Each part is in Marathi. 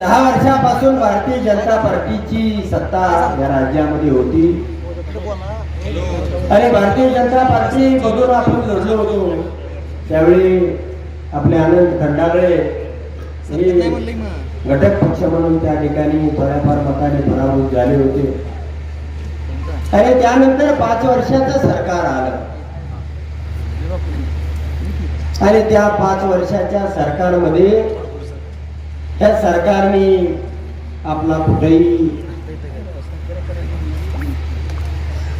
दहा वर्षापासून भारतीय जनता पार्टीची सत्ता या राज्यामध्ये होती. आणि भारतीय जनता पार्टी मधून आपण लढलो होतो. त्यावेळी आपले आनंद खंडागळे घटक पक्ष म्हणून त्या ठिकाणी थोड्याफार मताने पराभूत झाले होते. आणि त्यानंतर पाच वर्षाचं सरकार आलं. आणि त्या पाच वर्षाच्या सरकारमध्ये त्या सरकारने आपला कुठेही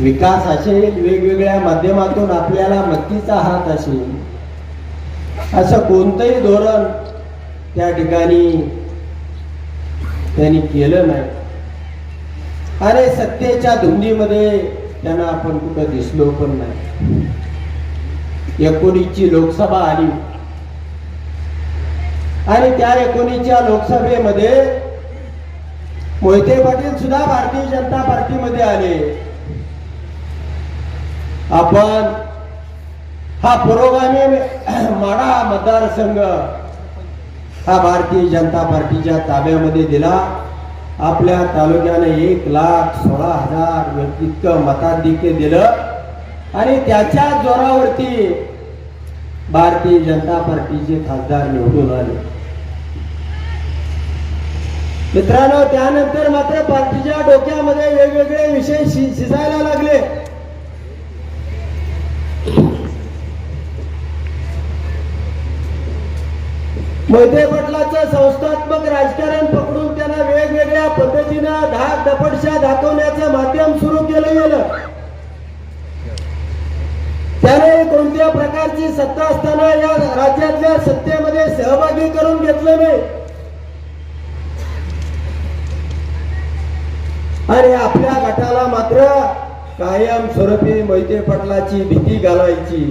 विकास असेल वेगवेगळ्या माध्यमातून आपल्याला मक्तीचा हात असेल असं कोणतंही धोरण त्या ठिकाणी त्यांनी केलं नाही. अरे सत्तेच्या धुंदीमध्ये त्यांना आपण कुठं दिसलो पण नाही. एकोणीसची लोकसभा आली. आणि त्या एकोणीसच्या लोकसभेमध्ये मोहिते पाटील सुद्धा भारतीय जनता पार्टीमध्ये आले. आपण हा पुरोगामी माडा मतदारसंघ हा भारतीय जनता पार्टीच्या ताब्यामध्ये दिला. आपल्या तालुक्याने एक लाख सोळा हजार इतकं मताधिक्य दिलं. आणि त्याच्या जोरावरती भारतीय जनता पार्टीचे खासदार निवडून आले. मित्रांनो त्यानंतर मात्र पार्टीच्या डोक्यामध्ये वेगवेगळे विषय शिजायला लागले. मोहिते पटलाचं संस्थात्मक राजकारण पकडून त्यांना वेगवेगळ्या पद्धतीनं धाक दपटशा दाखवण्याचं माध्यम सुरू केलं गेलं. त्याने कोणत्या प्रकारची सत्ता असताना या राज्यातल्या सत्तेमध्ये सहभागी करून घेतलं नाही? आणि आपल्या गटाला मात्र कायम स्वरूपी मोहिते पटलाची भीती घालायची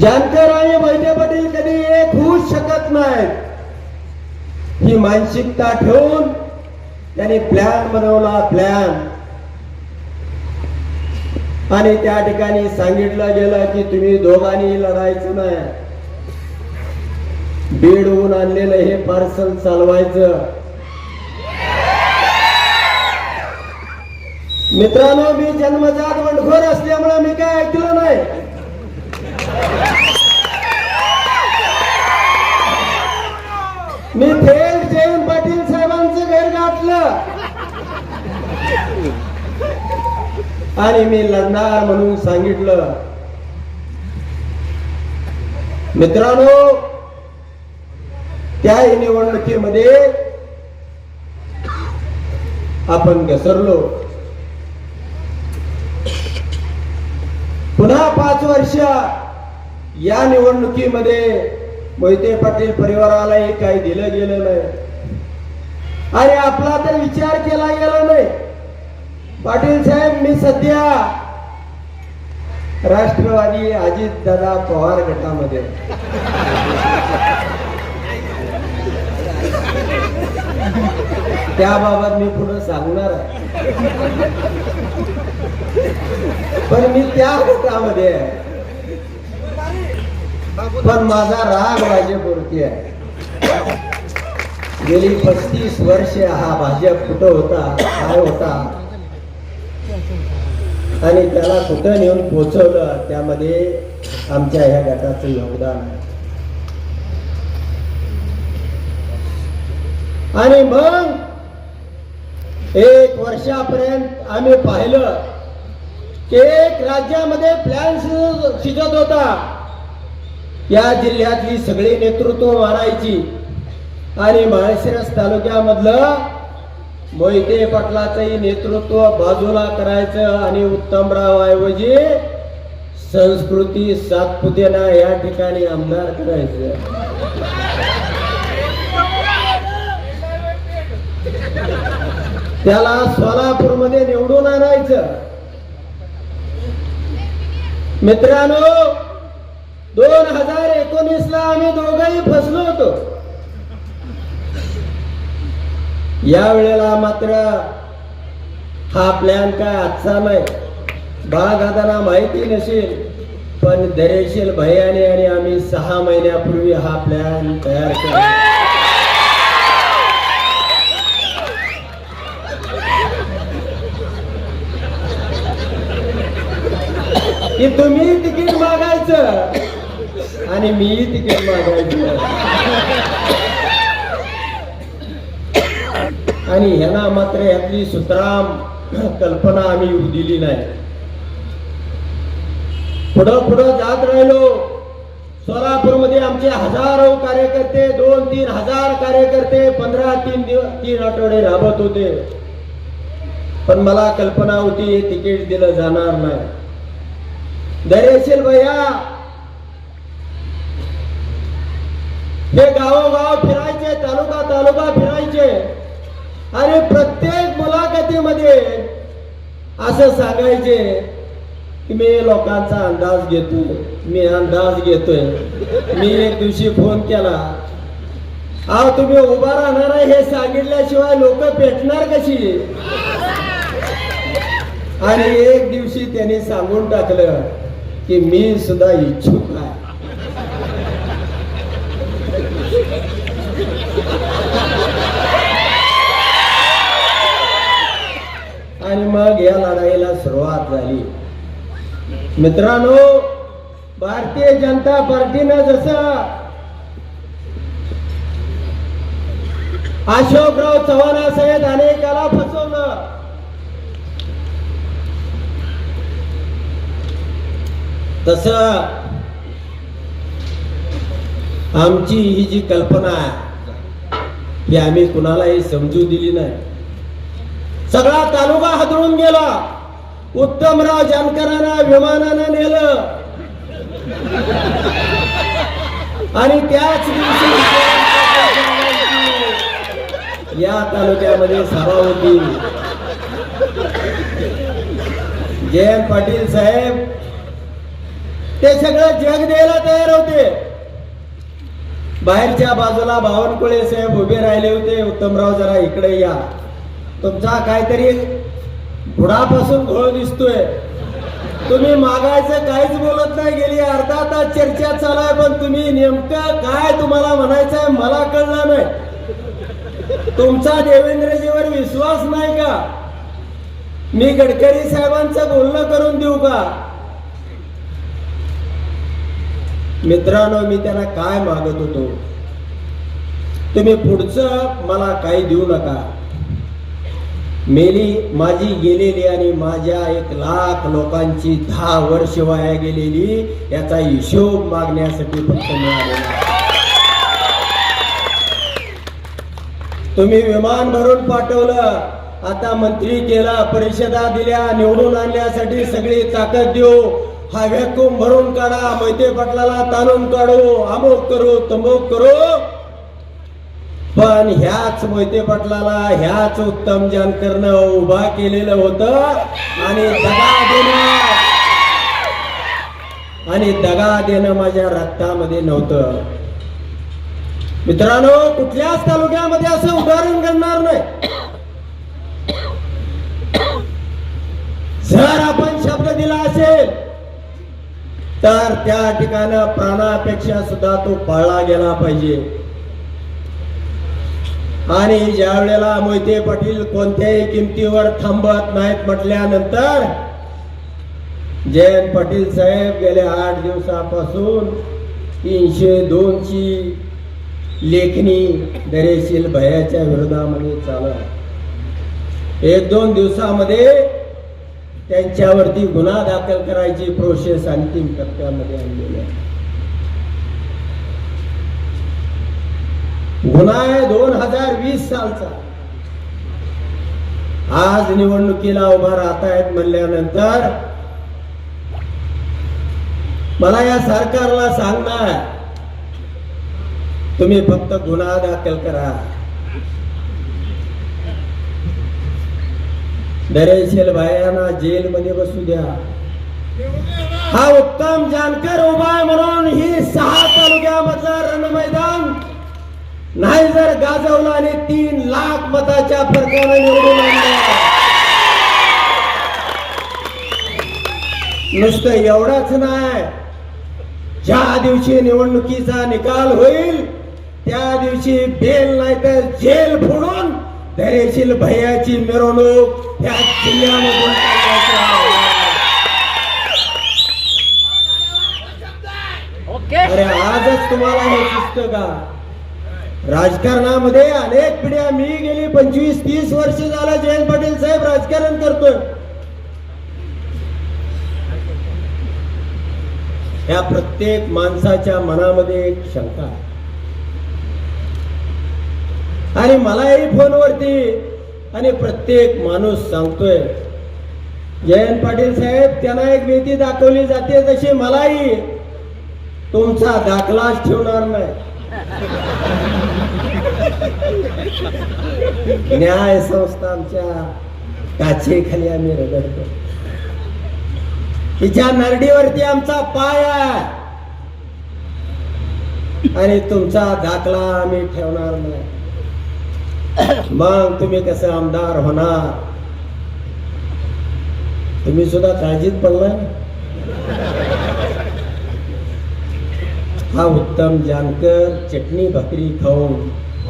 जानकर आणि मोहिते पाटील कधी एक होऊच शकत नाहीत. ही मानसिकता ठेवून त्यांनी प्लॅन बनवला प्लॅन आणि त्या ठिकाणी सांगितलं गेलं की तुम्ही दोघांनी लढायचं नाही. बीडहून आणलेलं हे पार्सल चालवायचं. मित्रांनो मी जन्मजात वंडखोर असल्यामुळे मी काय ऐकलं नाही. मी थेट जयंत पाटील साहेबांचं घर गाठलं आणि मी लढणार म्हणून सांगितलं. मित्रांनो त्या निवडणुकीमध्ये आपण घसरलो. पुन्हा पाच वर्ष या निवडणुकीमध्ये मोहिते पाटील परिवारालाही काही दिलं गेलं नाही. आणि आपला तर विचार केला गेला नाही. पाटील साहेब मी सध्या राष्ट्रवादी अजित दादा पवार गटामध्ये. त्याबाबत मी पुढे सांगणार आहे. पण मी त्या गटामध्ये आहे. पण माझा राग भाजपवरती आहे. गेली पस्तीस वर्ष हा भाजप कुठं होता काय होता आणि त्याला कुठं नेऊन पोचवलं त्यामध्ये आमच्या ह्या गटाचं योगदान आहे. आणि मग एक वर्षापर्यंत आम्ही पाहिलं की एक राज्यामध्ये प्लॅन शिजत होता. या जिल्ह्यातली सगळी नेतृत्व मारायची. आणि माळशिरस तालुक्यामधलं मोहिते पाटलाचंही नेतृत्व बाजूला करायचं आणि उत्तमराव ऐवजी संस्कृती सातपुतेला या ठिकाणी आमदार करायचं. त्याला सोलापूरमध्ये निवडून आणायचं. मित्रांनो दोन हजार एकोणीस ला आम्ही दोघही फसलो होतो. या वेळेला मात्र हा प्लॅन काय आजचा नाही. भाग हाताना माहिती नसेल पण दरेशील भैयाने आणि आम्ही सहा महिन्यापूर्वी हा प्लॅन तयार केला. की तुम्ही तिकीट मागायचं आणि मी तिकीट मागायचं. आणि ह्यांना मात्र यातली सुतराम कल्पना आम्ही दिली नाही. पुढं पुढं जात राहिलो. सोलापूरमध्ये आमचे हजारो कार्यकर्ते दोन तीन हजार कार्यकर्ते पंधरा तीन दिवस तीन आठवडे राबत होते. पण मला कल्पना होती हे तिकीट दिलं जाणार नाही. दरेशील भैया हे गावोगाव फिरायचे तालुका तालुका फिरायचे. आणि प्रत्येक मुलाखतीमध्ये असं सांगायचे की मी लोकांचा अंदाज घेतो मी अंदाज घेतोय. मी एक दिवशी फोन केला. अहो तुम्ही उभा राहणार आहे हे सांगितल्याशिवाय लोक पेटणार कशी? आणि एक दिवशी त्यांनी सांगून टाकलं की मी सुद्धा इच्छुक आहे. आणि मग या लढाईला सुरुवात झाली. मित्रांनो भारतीय जनता पार्टीनं जसं अशोकराव चव्हाणासहित अनेकाला फसवलं. तस आमची ही जी कल्पना आहे ही आम्ही कुणालाही समजू दिली नाही. सगळा तालुका हादळून गेला. उत्तमराव जानकरांना विमानानं नेलं. आणि त्याच दिवशी या तालुक्यामध्ये सभा होती. जयंत पाटील साहेब ते सगळं जग द्यायला तयार होते. बाहेरच्या बाजूला बावनकुळे साहेब उभे राहिले होते. उत्तमराव जरा इकडे या. तुमचा काहीतरी बुडापासून घोळ दिसतोय. तुम्ही मागायचं काहीच बोलत नाही गेली अर्धा तास चर्चा चालू आहे पण तुम्ही नेमकं काय तुम्हाला म्हणायचंय मला कळलं नाही. तुमचा देवेंद्रजीवर विश्वास नाही का? मी गडकरी साहेबांचं बोलणं करून देऊ का? मित्रांनो मी त्यांना काय मागत होतो? तुम्ही पुढचं मला काही देऊ नका. मेली माझी गेलेली आणि माझ्या एक लाख लोकांची दहा वर्ष वाया गेलेली याचा हिशोब मागण्यासाठी फक्त मिळालेला तुम्ही विमान भरून पाठवलं आता मंत्री केला परिषदा दिल्या निवडून आणण्यासाठी सगळी ताकद देऊ हा व्हॅक्यूम भरून काढा मैते पटलाला ताणून काढू अमुक करू तमुक करू. पण ह्याच मोहिते पटलाला ह्याच उत्तम जानकरनं उभा केलेलं होतं. आणि दगा देणं. आणि दगा देणं माझ्या रक्तामध्ये नव्हतं. मित्रांनो कुठल्याच तालुक्यामध्ये असं उदाहरण घडणार नाही. जर आपण शब्द दिला असेल तर त्या ठिकाणी प्राणापेक्षा सुद्धा तो पाळला गेला पाहिजे. आणि ज्या वेळेला मोहिते पाटील कोणत्याही किमतीवर थांबत नाहीत म्हटल्यानंतर जयंत पाटील साहेब गेल्या आठ दिवसापासून तीनशे दोनची लेखणी दरेशील भयाच्या विरोधामध्ये चालू आहे एक दोन दिवसामध्ये त्यांच्यावरती गुन्हा दाखल करायची प्रोसेस अंतिम टप्प्यामध्ये आणलेली आहे. गुन्हा आहे दोन हजार वीस सालचा. आज निवडणुकीला उभा राहतायत म्हणल्यानंतर मला या सरकारला सांगणार तुम्ही फक्त गुन्हा दाखल करा. दरेशील भायांना जेलमध्ये बसू द्या. हा उत्तम जानकर उभा आहे म्हणून ही सहा तालुक्यामधलं रणमैदान नाही जर गाजवलं आणि तीन लाख मताच्या फरकानं निवडून आणलं. नुसतं एवढंच नाही. ज्या दिवशी निवडणुकीचा निकाल होईल त्या दिवशी बेल नाही तर जेल फोडून धैर्यशील भैयाची मिरवणूक ह्या जिल्ह्यामधून. अरे आजच तुम्हाला हे सुचत का? राजकारणामध्ये अनेक पिढ्या मी गेली पंचवीस तीस वर्ष झाला जयंत पाटील साहेब राजकारण करतोय. या प्रत्येक माणसाच्या मनामध्ये एक शंका आणि मलाही फोनवरती आणि प्रत्येक माणूस सांगतोय जयंत पाटील साहेब त्यांना एक भीती दाखवली जाते तशी मलाही तुमचा दाखलाच ठेवणार नाही. न्याय संस्था आमच्या काचेखाली आम्ही रगडतो तिच्या नरडीवरती आमचा पाय आहे. आणि तुमचा दाखला आम्ही ठेवणार नाही. मग तुम्ही कसं आमदार होणार? तुम्ही सुद्धा काळजीत पडलाय? हा उत्तम जानकर चटणी भाकरी खाऊन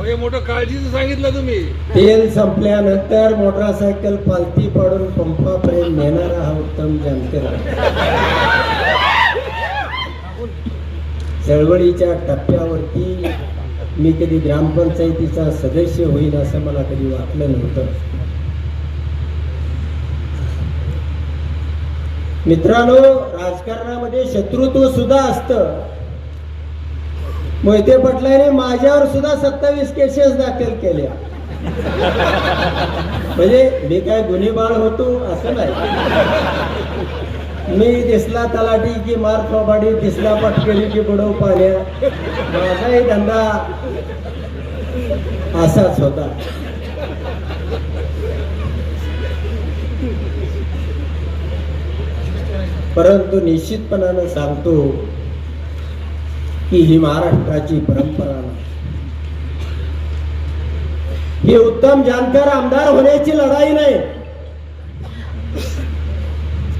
हे मोठं काळजीचं सांगितलं तुम्ही. तेल संपल्यानंतर मोटरसायकल पालती पाडून पंपापर्यंत नेणारा हा उत्तम जानकर चळवळीच्या टप्प्यावरती मी कधी ग्रामपंचायतीचा सदस्य होईल असं मला कधी वाटलं नव्हतं. मित्रांनो राजकारणामध्ये शत्रुत्व सुद्धा असतं. मोहिते पटलाने माझ्यावर सुद्धा सत्तावीस केसेस दाखल केल्या. म्हणजे मी काय गुन्हेबाळ होतो असं नाही. मी दिसला तलाठी की मार थोबाडी दिसला पटकेली की बुडव पाण्या. माझाही धंदा असाच होता. परंतु निश्चितपणानं सांगतो की ही महाराष्ट्राची परंपरा नाही. ही उत्तम जानकर आमदार होण्याची लढाई नाही.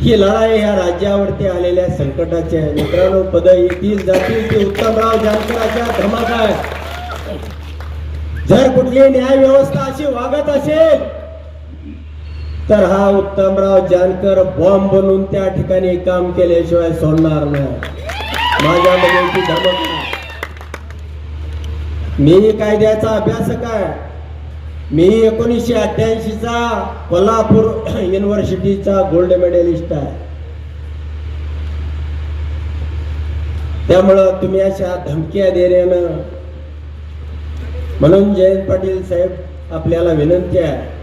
ही लढाई ह्या राज्यावरती आलेल्या संकटाची आहे. मित्रांनो पद येतील जातील ते उत्तमराव जानकराच्या धमाका आहे जर कुठली न्याय व्यवस्था अशी वागत असेल तर हा उत्तमराव जानकर बॉम्ब बनून त्या ठिकाणी काम केल्याशिवाय सोडणार नाही. माझ्यामध्ये ती धमक मी कायद्याचा अभ्यासक आहे मी एकोणीसशे अठ्ठ्याऐंशीचा कोल्हापूर युनिव्हर्सिटीचा गोल्ड मेडलिस्ट आहे. त्यामुळं तुम्ही अशा धमक्या देण्यानं म्हणून जयंत पाटील साहेब आपल्याला विनंती आहे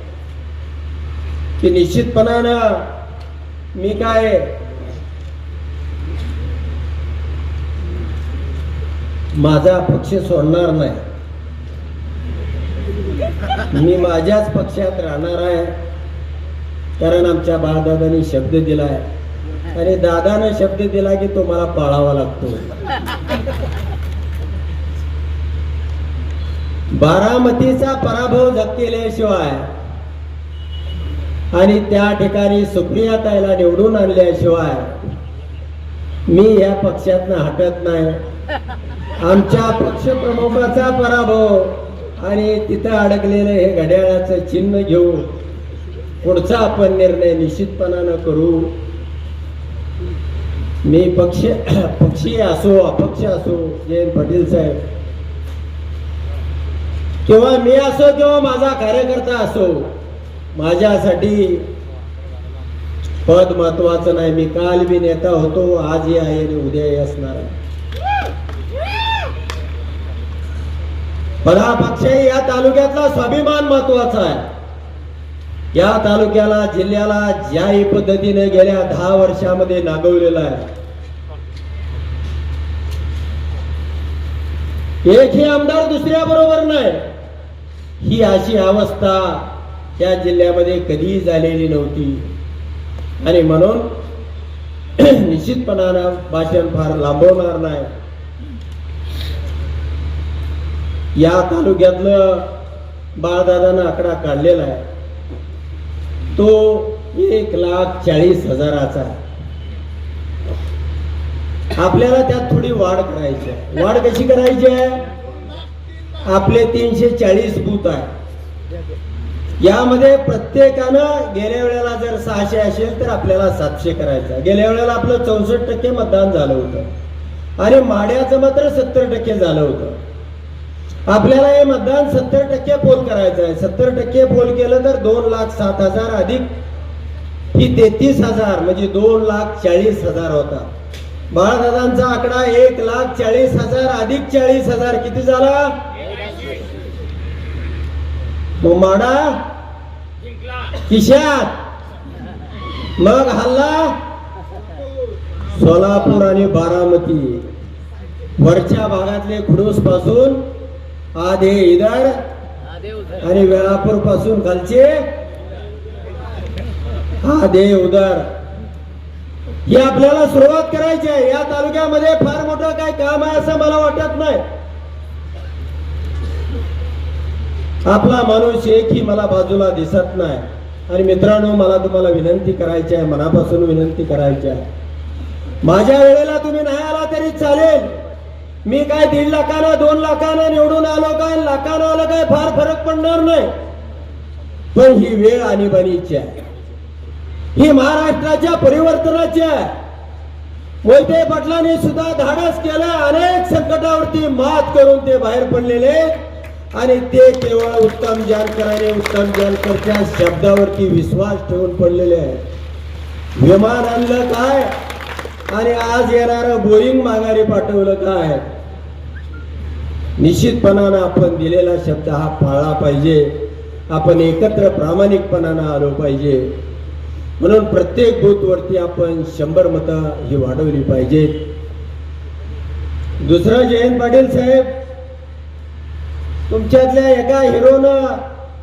की निश्चितपणानं मी काय माझा पक्ष सोडणार नाही. मी माझ्याच पक्षात राहणार आहे. कारण आमच्या बाळदादानी शब्द दिलाय. आणि दादानं शब्द दिला की तो मला पाळावा लागतो. बारामतीचा पराभव केल्याशिवाय आणि त्या ठिकाणी सुप्रिया ताईला निवडून आणल्याशिवाय मी या पक्षातनं हटत नाही. आमच्या पक्षप्रमुखाचा पराभव आणि तिथं अडकलेलं हे घड्याळाचं चिन्ह घेऊन पुढचा आपण निर्णय निश्चितपणानं करू. मी पक्ष पक्षीय असो अपक्ष असो जयंत पाटील साहेब. किंवा मी असो किंवा माझा कार्यकर्ता असो माझ्यासाठी पद महत्वाचं नाही. मी काल बी नेता होतो आजही आहे आणि उद्याही असणार आहे. पण हा या तालुक्यातला स्वाभिमान महत्त्वाचा आहे. या तालुक्याला जिल्ह्याला ज्याही पद्धतीने गेल्या दहा वर्षामध्ये नागवलेला आहे. एकही आमदार दुसऱ्या बरोबर नाही. ही अशी अवस्था त्या जिल्ह्यामध्ये कधीही झालेली नव्हती. आणि म्हणून निश्चितपणानं भाषण फार लांबवणार नाही. या तालुक्यातलं बाळदादानं आकडा काढलेला आहे. तो एक लाख चाळीस हजाराचा आहे. आपल्याला त्यात थोडी वाढ करायची आहे. वाढ कशी करायची आहे? आपले तीनशे चाळीस बूथ आहे. यामध्ये प्रत्येकानं गेल्या वेळेला जर सहाशे असेल तर आपल्याला सातशे करायचं आहे. गेल्या वेळेला आपलं चौसष्ट टक्के मतदान झालं होतं. आणि माड्याचं मात्र सत्तर टक्के झालं होतं. आपल्याला हे मतदान सत्तर टक्के पोल करायचं आहे. सत्तर टक्के पोल केलं तर दोन लाख सात हजार अधिक ही तेहतीस हजार म्हणजे दोन लाख चाळीस हजार होता. बाळदादांचा आकडा एक लाख चाळीस हजार अधिक चाळीस हजार. किती झाला? मग माडा किशात? मग हल्ला? सोलापूर आणि बारामती. वरच्या भागातले खुडूसपासून आधे इधर आणि वेळापूरपासून खालचे। आधे उदर ही आपल्याला सुरुवात करायची आहे. या तालुक्यामध्ये फार मोठं काय काम आहे असं मला वाटत नाही. आपला माणूस एकही मला बाजूला दिसत नाही. आणि मित्रांनो मला तुम्हाला विनंती करायची आहे मनापासून विनंती करायची आहे. माझ्या वेळेला तुम्ही नाही आला तरी चालेल. मी काय दीड लाखानं दोन लाखानं निवडून आलो काय? लाखानं आलो काय? फार फरक पडणार नाही. पण ही वेळ आणीबाणीची आहे. ही महाराष्ट्राच्या परिवर्तनाची आहे. मोहिते पाटलांनी सुद्धा धाडस केलं. अनेक संकटावरती मात करून ते बाहेर पडलेले. आणि ते केवळ उत्तम जानकराने उत्तम जानकरच्या शब्दावरती विश्वास ठेवून पडलेले आहेत. विमान आणलं काय? आणि आज येणारं बोईंग माघारी पाठवलं काय? निश्चितपणानं आपण दिलेला शब्द हा पाळला पाहिजे. आपण एकत्र प्रामाणिकपणानं आलो पाहिजे. म्हणून प्रत्येक बूथवरती आपण शंभर मतं ही वाढवली पाहिजेत. दुसरं जयंत पाटील साहेब तुमच्यातल्या एका हिरोनं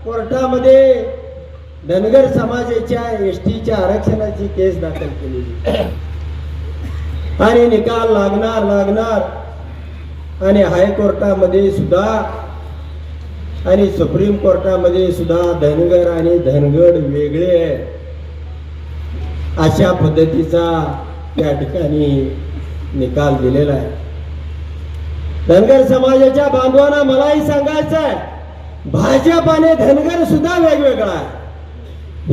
कोर्टामध्ये धनगर समाजाच्या एस टीच्या आरक्षणाची केस दाखल केलेली आणि निकाल लागणार लागणार. आणि हायकोर्टामध्ये सुद्धा आणि सुप्रीम कोर्टामध्ये सुद्धा धनगर आणि धनगड वेगळे अशा पद्धतीचा त्या ठिकाणी निकाल दिलेला आहे. धनगर समाजाच्या बांधवांना मलाही सांगायचं आहे भाजप आणि धनगर सुद्धा वेगवेगळा आहे.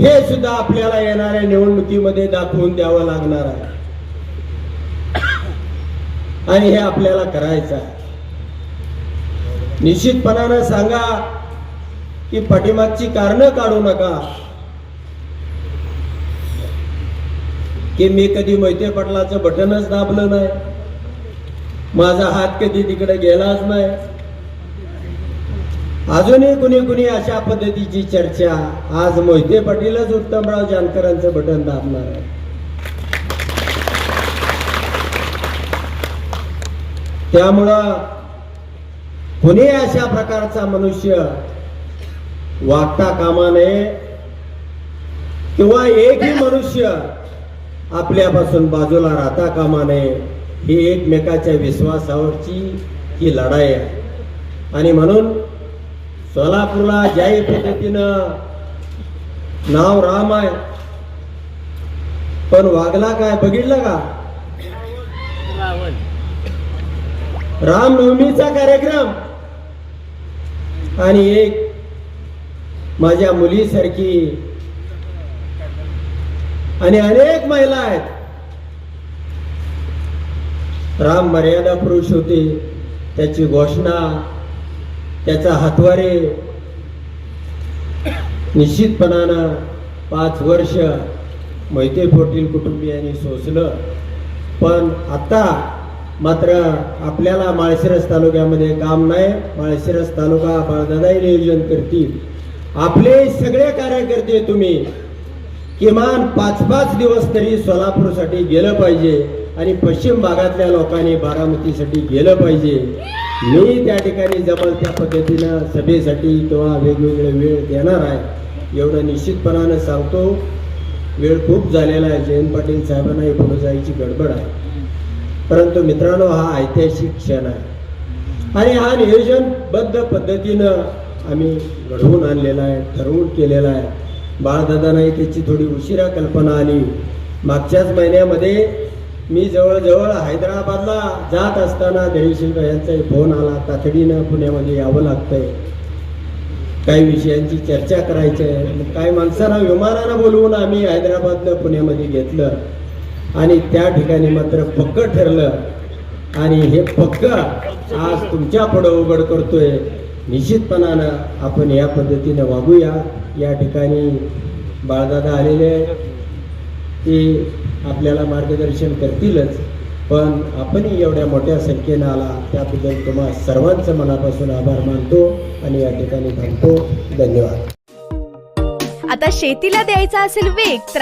हे सुद्धा आपल्याला येणाऱ्या निवडणुकीमध्ये दाखवून द्यावं लागणार आहे. आणि हे आपल्याला करायचं आहे. निश्चितपणानं सांगा की पाठीमागची कारणं काढू नका. की मी कधी मोहिते पाटलाचं बटनच दाबलं नाही. माझा हात कधी तिकडे गेलाच नाही. अजूनही कुणी कुणी अशा पद्धतीची चर्चा. आज मोहिते पाटीलच उत्तमराव जानकरांचं बटन दाबणार आहे. त्यामुळं कुणी अशा प्रकारचा मनुष्य वागता कामा नये किंवा एकही मनुष्य आपल्यापासून बाजूला राहता कामा नये ही एकमेकाच्या विश्वासावरची ही लढाई आहे. आणि म्हणून सोलापूरला ज्याही पद्धतीनं नाव राम आहे पण वागला काय बघितलं का? रामनवमीचा कार्यक्रम. आणि एक माझ्या मुलीसारखी आणि अनेक महिला आहेत. राम मर्यादा पुरुष होते. त्याची घोषणा त्याचा हातवारे निश्चितपणानं पाच वर्ष मैत्री पोटील कुटुंबियांनी सोसलं. पण आता मात्र आपल्याला माळशिरस तालुक्यामध्ये काम नाही माळशिरस तालुका बाळदादाही नियोजन करतील. आपले सगळे कार्यकर्ते तुम्ही किमान पाच पाच दिवस तरी सोलापूरसाठी गेलं पाहिजे आणि पश्चिम भागातल्या लोकांनी बारामतीसाठी गेलं पाहिजे. मी त्या ठिकाणी जमल त्या पद्धतीनं सभेसाठी किंवा वेगवेगळे वेळ देणार आहे एवढं निश्चितपणानं सांगतो. वेळ खूप झालेला आहे. जयंत पाटील साहेबांनाही पुढे जायची गडबड आहे. परंतु मित्रांनो हा ऐतिहासिक क्षण आहे. आणि हा नियोजनबद्ध पद्धतीनं आम्ही घडवून आणलेला आहे ठरवून केलेला आहे. बाळदादांनाही त्याची थोडी उशिरा कल्पना आली. मागच्याच महिन्यामध्ये मी जवळजवळ हैदराबादला जात असताना देवीशिल्प यांचाही फोन आला. तातडीनं पुण्यामध्ये यावं लागतंय. काही विषयांची चर्चा करायची आहे. मग काही माणसांना विमानानं बोलवून आम्ही हैदराबादनं पुण्यामध्ये घेतलं. आणि त्या ठिकाणी मात्र पक्क ठरलं. आणि हे पक्क आज तुमच्या पुढं उघड करतोय. निश्चितपणानं आपण या पद्धतीनं वागूया. या ठिकाणी बाळदादा आलेले ते आपल्याला मार्गदर्शन करतीलच. पण आपणही एवढ्या मोठ्या संख्येनं आला त्याबद्दल तुम्हा सर्वांचं मनापासून आभार मानतो आणि या ठिकाणी थांबतो. धन्यवाद. आता शेतीला द्यायचा असेल वेग तर